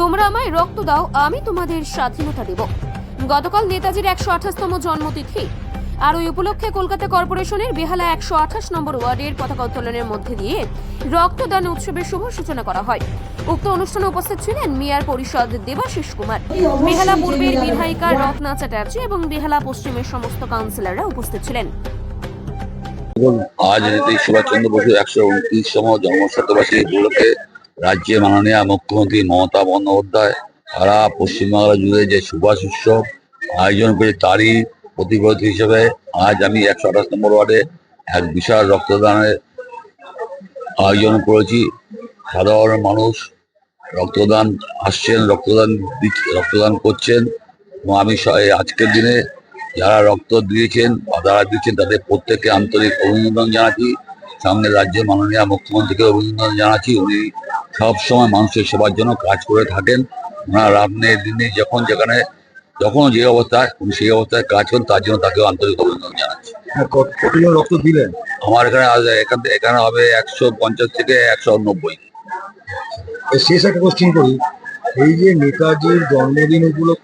তোমরা আমায় রক্ত দাও আমি তোমাদের স্বাধীনতা দেব। গতকাল নেতাজির একশো আঠাশতম জন্মতিথি। আর ওই উপলক্ষে কলকাতা কর্পোরেশনের বেহালা একশো আঠাশ নম্বর ওয়ার্ডের পতাকা উত্তোলনের মধ্যে দিয়ে রক্তদান উৎসবের শুভ সূচনা করা হয়। উক্ত অনুষ্ঠানে উপস্থিত ছিলেন মেয়র পরিষদ দেবাশিস কুমার। বেহালা পূর্বের বিধায়িকা রত্না চ্যাটার্জি এবং বেহালা পশ্চিমের সমস্ত কাউন্সিলররা উপস্থিত ছিলেন। আজ নেতাজি সুভাষচন্দ্র বসু একশো উনত্রিশতম জন্মশতবার্ষিকী উপলক্ষে রাজ্যের মাননীয় মুখ্যমন্ত্রী মমতা বন্দ্যোপাধ্যায়, সারা পশ্চিমবাংলা জুড়ে যে সুভাষ উৎসব আয়োজন করে তারই প্রতিবাদী হিসেবে আজ আমি একশো আঠাশ নম্বর ওয়ার্ডে এক বিশাল রক্তদানের আয়োজন করেছি। সাধারণ মানুষ রক্তদান আসছেন, রক্তদান রক্তদান করছেন এবং আমি আজকের দিনে যারা রক্ত দিয়েছেন বা যারা দিচ্ছেন তাদের প্রত্যেককে আন্তরিক অভিনন্দন জানাচ্ছি। সামনে রাজ্যের মাননীয় মুখ্যমন্ত্রীকে অভিনন্দন জানাচ্ছি। উনি সবসময় মানুষের সেবার জন্য কাজ করে থাকেন। ওনার রাত্রের দিনে যখন যেখানে যখন যে অবস্থায় উনি সেই অবস্থায় কাজ করেন তার জন্য তাকে আন্তরিক অভিনন্দন জানাচ্ছি। হ্যাঁ, কতজন রক্ত দিলেন? আমার এখানে আজ এখান থেকে এখানে হবে একশো পঞ্চাশ থেকে একশো নব্বই। শেষ একটা কোশ্চিন করি। এই যে নেতাজির জন্মদিন উপলক্ষে